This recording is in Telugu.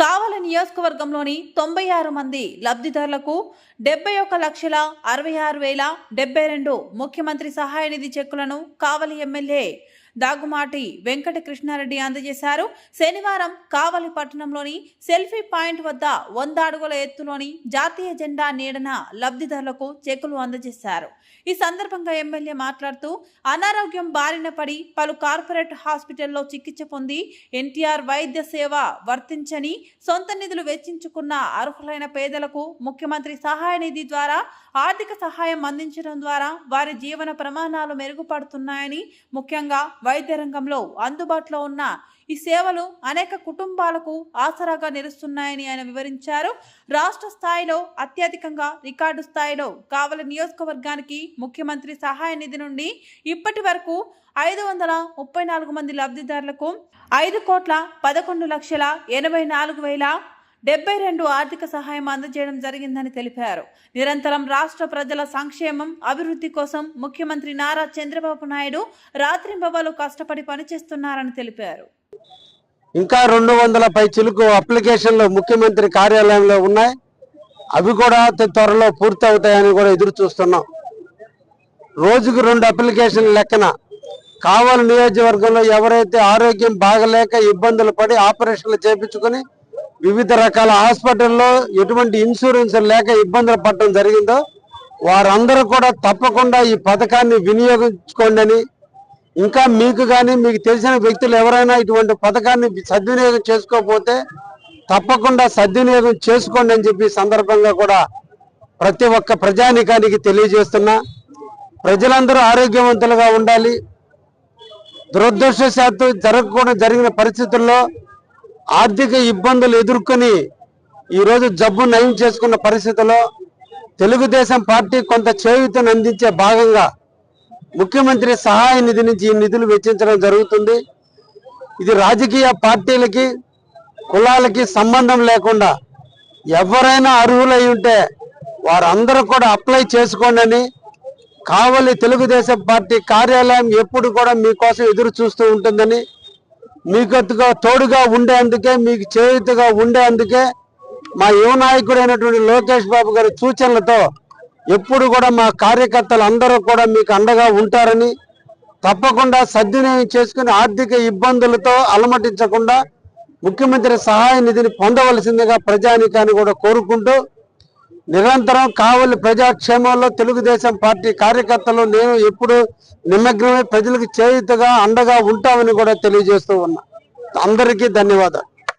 కావల నియోజకవర్గంలోని తొంభై ఆరు మంది లబ్ధిదారులకు డెబ్బై ఒక లక్షల అరవై ఆరు వేల డెబ్బై రెండు ముఖ్యమంత్రి సహాయ నిధి చెక్కులను కావలి ఎమ్మెల్యే దాగుమాటి వెంకట కృష్ణారెడ్డి అందజేశారు. శనివారం కావలి పట్టణంలోని సెల్ఫీ పాయింట్ వద్ద వంద అడుగుల ఎత్తులోని జాతీయ జెండా నీడన లబ్ధిదారులకు చెక్కులు అందజేశారు. ఈ సందర్భంగా ఎమ్మెల్యే మాట్లాడుతూ అనారోగ్యం బారిన పడి పలు కార్పొరేట్ హాస్పిటల్లో చికిత్స పొంది ఎన్టీఆర్ వైద్య సేవ వర్తించని సొంత నిధులు వెచ్చించుకున్న అర్హులైన పేదలకు ముఖ్యమంత్రి సహాయ నిధి ద్వారా ఆర్థిక సహాయం అందించడం ద్వారా వారి జీవన ప్రమాణాలు మెరుగుపడుతున్నాయని ముఖ్యంగా వైద్య రంగంలో అందుబాటులో ఉన్న ఈ సేవలు అనేక కుటుంబాలకు ఆసరాగా నిలుస్తున్నాయని ఆయన వివరించారు. రాష్ట్ర స్థాయిలో అత్యధికంగా రికార్డు స్థాయిలో కావల నియోజకవర్గానికి ముఖ్యమంత్రి సహాయ నిధి నుండి ఇప్పటి వరకు ఐదు వందల ముప్పై నాలుగు మంది లబ్ధిదారులకు ఐదు కోట్ల పదకొండు లక్షల ఎనభై నాలుగు వేల డెబ్బై రెండు ఆర్థిక సహాయం అందజేయడం జరిగిందని తెలిపారు. నిరంతరం రాష్ట్ర ప్రజల సంక్షేమం అభివృద్ధి కోసం ముఖ్యమంత్రి నారా చంద్రబాబు నాయుడు రాత్రింబవలు కష్టపడి పనిచేస్తున్నారని తెలిపారు. ఇంకా రెండు వందల పై చిలుకు అప్లికేషన్లు ముఖ్యమంత్రి కార్యాలయంలో ఉన్నాయి. అవి కూడా త్వరలో పూర్తి అవుతాయని కూడా ఎదురు చూస్తున్నాం. రోజుకు రెండు అప్లికేషన్ లెక్కన కావలి నియోజకవర్గంలో ఎవరైతే ఆరోగ్యం బాగలేక ఇబ్బందులు పడి ఆపరేషన్లు చేపించుకొని వివిధ రకాల హాస్పిటల్లో ఎటువంటి ఇన్సూరెన్స్ లేక ఇబ్బందులు పడటం జరిగిందో వారందరూ కూడా తప్పకుండా ఈ పథకాన్ని వినియోగించుకోండి అని. ఇంకా మీకు కానీ మీకు తెలిసిన వ్యక్తులు ఎవరైనా ఇటువంటి పథకాన్ని సద్వినియోగం చేసుకోకపోతే తప్పకుండా సద్వినియోగం చేసుకోండి అని చెప్పి సందర్భంగా కూడా ప్రతి ఒక్క ప్రజానికానికి తెలియజేస్తున్నా. ప్రజలందరూ ఆరోగ్యవంతులుగా ఉండాలి. దురదృష్టశాత్తు జరగకుండా జరిగిన పరిస్థితుల్లో ఆర్థిక ఇబ్బందులు ఎదుర్కొని ఈరోజు జబ్బు నయం చేసుకున్న పరిస్థితుల్లో తెలుగుదేశం పార్టీ కొంత చేయూతను అందించే భాగంగా ముఖ్యమంత్రి సహాయ నిధి నుంచి ఈ నిధులు వెచ్చించడం జరుగుతుంది. ఇది రాజకీయ పార్టీలకి కులాలకి సంబంధం లేకుండా ఎవరైనా అర్హులై ఉంటే వారందరూ కూడా అప్లై చేసుకోండి అని కావలి తెలుగుదేశం పార్టీ కార్యాలయం ఎప్పుడు కూడా మీకోసం ఎదురు చూస్తూ ఉంటుందని మీకు తోడుగా ఉండేందుకే మీకు చేయుతగా ఉండేందుకే మా యువ నాయకుడైనటువంటి లోకేష్ బాబు గారి సూచనలతో ఎప్పుడు కూడా మా కార్యకర్తలు అందరూ కూడా మీకు అండగా ఉంటారని తప్పకుండా సద్వినియోగం చేసుకుని ఆర్థిక ఇబ్బందులతో అలమటించకుండా ముఖ్యమంత్రి సహాయ నిధిని పొందవలసిందిగా ప్రజానికాన్ని కూడా కోరుకుంటూ నిరంతరం కావలి ప్రజాక్షేమంలో తెలుగుదేశం పార్టీ కార్యకర్తలు నేను ఎప్పుడు నిమగ్నమై ప్రజలకు చేయుతగా అండగా ఉంటామని కూడా తెలియజేస్తూ ఉన్నా. అందరికీ ధన్యవాదాలు.